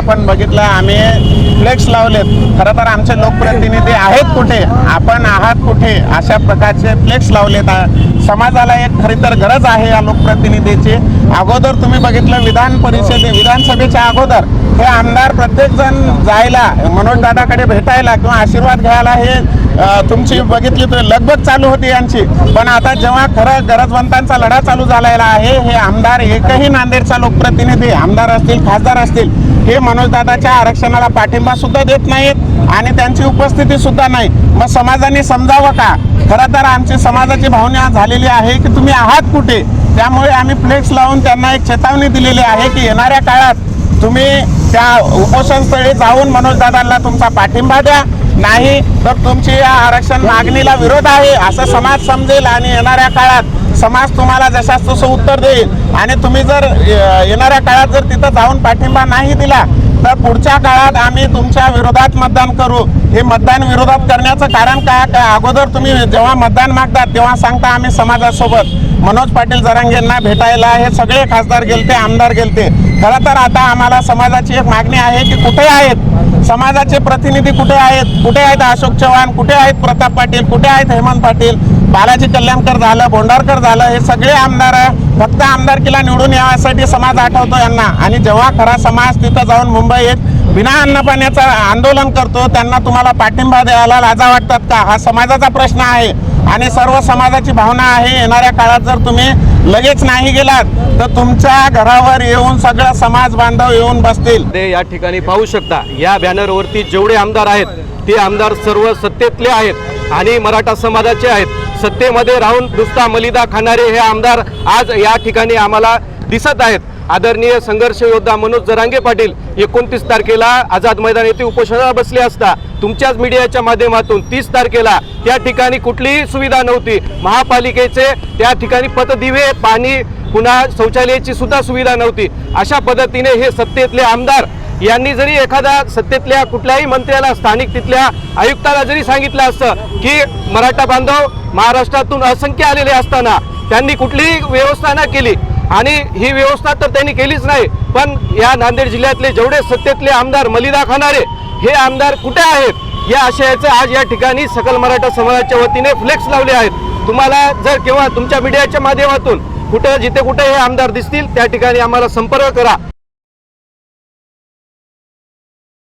आपण बघितलं आम्ही फ्लेक्स लावलेत. खरं तर आमचे लोकप्रतिनिधी आहेत कुठे? आपण आहात कुठे? अशा प्रकारचे फ्लेक्स लावलेत. समाजाला एक खरी तर गरज आहे या लोकप्रतिनिधीची. अगोदर तुम्ही बघितलं विधान परिषदे विधानसभेच्या अगोदर हे आमदार प्रत्येक जण जायला मनोज दादाकडे भेटायला किंवा आशीर्वाद घ्यायला हे तुमची बघितली तर लगबग चालू होती यांची. पण आता जेव्हा खरं गरजवंतांचा लढा चालू झालेला आहे हे आमदार एकही नांदेडचा लोकप्रतिनिधी आमदार असतील खासदार असतील हे मनोजदादाच्या आरक्षणाला पाठिंबा सुद्धा देत नाहीत आणि त्यांची उपस्थिती सुद्धा नाही. मग समाजाने समजावं का? खरं तर आमची समाजाची भावना झालेली आहे की तुम्ही आहात कुठे? त्यामुळे आम्ही फ्लेक्स लावून त्यांना एक चेतावणी दिलेली आहे की येणाऱ्या काळात तुम्ही त्या उपोषणस्थळी जाऊन मनोजदादांना तुमचा पाठिंबा द्या. नाही तर तुमची या आरक्षण मागणीला विरोध आहे असं समाज समजेल आणि येणाऱ्या काळात समाज तुम्हाला जशास तसं उत्तर देईल. आणि तुम्ही जर येणाऱ्या काळात जर तिथं जाऊन पाठिंबा नाही दिला तर पुढच्या काळात आम्ही तुमच्या विरोधात मतदान करू. हे मतदान विरोधात करण्याचं कारण काय? काय अगोदर तुम्ही जेव्हा मतदान मागतात तेव्हा सांगता आम्ही समाजासोबत. मनोज पाटील जरांगेंना भेटायला हे सगळे खासदार गेलते आमदार गेलते. खरं तर आता आम्हाला समाजाची एक मागणी आहे की कुठे आहेत? समाजाचे प्रतिनिधी कुठे आहेत? कुठे आहेत अशोक चव्हाण? कुठे आहेत प्रताप पाटील? कुठे आहेत हेमंत पाटील? बालाजी कल्याणकर झालं बोंडारकर झालं हे सगळे आमदार फक्त आमदारकीला निवडून यासाठी समाज आठवतो यांना. आणि जेव्हा खरा समाज तिथं जाऊन मुंबईत बिना अन्नपाण्याचं आंदोलन करतो त्यांना तुम्हाला पाठिंबा द्यायला लाजा वाटतात का? हा समाजाचा प्रश्न आहे. आणि सर्व समाजाची भावना आहे. येणाऱ्या काळात जर तुम्ही लगेच नाही गेलात तर तुमच्या घरावर येऊन सगळा समाज बांधव येऊन बसतील. ते या ठिकाणी पाहू शकता. या बॅनरवरती जेवढे आमदार आहेत ते आमदार सर्व सत्तेतले आहेत. आणि मराठा समाजाचे आहेत. सत्तेमध्ये राहून दुसता मलिदा खाणारे हे आमदार आज या ठिकाणी आम्हाला दिसत आहेत. आदरणीय संघर्ष योद्धा मनोज जरांगे पाटील एकोणतीस तारखेला आझाद मैदान येथे उपोषणाला बसले असता तुमच्याच मीडियाच्या माध्यमातून तीस तारखेला त्या ठिकाणी कुठलीही सुविधा नव्हती. महापालिकेचे त्या ठिकाणी पतदिवे पाणी पुन्हा शौचालयाची सुद्धा सुविधा नव्हती. अशा पद्धतीने हे सत्तेतले आमदार यांनी जरी एखाद्या सत्तेतल्या कुठल्याही मंत्र्याला स्थानिक तिथल्या आयुक्ताला जरी सांगितलं असतं की मराठा बांधव महाराष्ट्रातून असंख्य आलेले असताना त्यांनी कुठलीही व्यवस्था न केली आणि ही व्यवस्था तर त्यांनी केलीच नाही पण या नांदेड जिल्ह्यातले जेवढे सत्तेतले आमदार मलिदा खाणारे हे आमदार कुठे आहेत? या आशयाचं आज या ठिकाणी सकल मराठा समाजाच्या वतीने फ्लेक्स लावले आहेत. तुम्हाला जर केव्हा तुमच्या मीडियाच्या माध्यमातून कुठं जिथे कुठे हे आमदार दिसतील त्या ठिकाणी आम्हाला संपर्क करा.